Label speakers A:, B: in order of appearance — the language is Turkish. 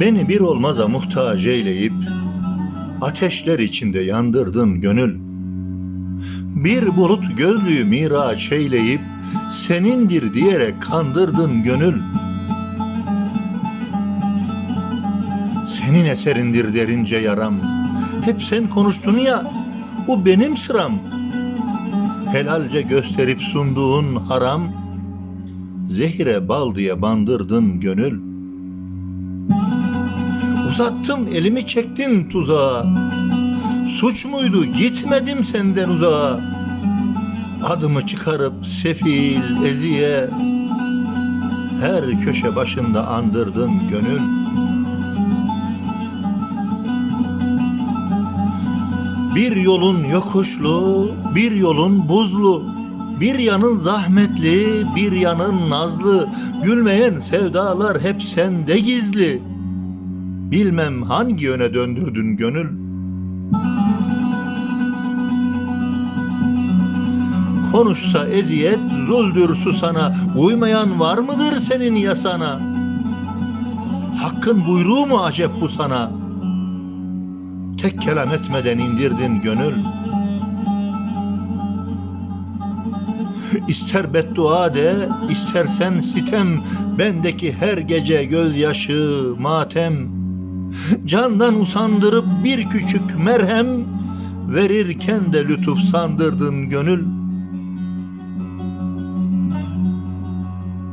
A: Beni bir olmaza muhtaç eyleyip Ateşler içinde yandırdın gönül. Bir bulut gözlüğü miraç eyleyip Senindir diyerek kandırdın gönül. Senin eserindir derince yaram. Hep sen konuştun ya Bu benim sıram. Helalce gösterip sunduğun haram Zehire bal diye bandırdın gönül Uzattım elimi çektin tuzağa. Suç muydu? Gitmedim senden uzağa. Adımı çıkarıp sefil eziye. Her köşe başında andırdın gönül. Bir yolun yokuşlu, bir yolun buzlu, bir yanın zahmetli, bir yanın nazlı, gülmeyen sevdalar hep sende gizli. Bilmem hangi yöne döndürdün gönül. Konuşsa eziyet, zuldür susana, uymayan var mıdır senin yasana? Hakkın buyruğu mu acep bu sana?'' tek kelam etmeden indirdin gönül. İster beddua de, istersen sitem, bendeki her gece gözyaşı, matem. Candan usandırıp bir küçük merhem, verirken de lütuf sandırdın gönül.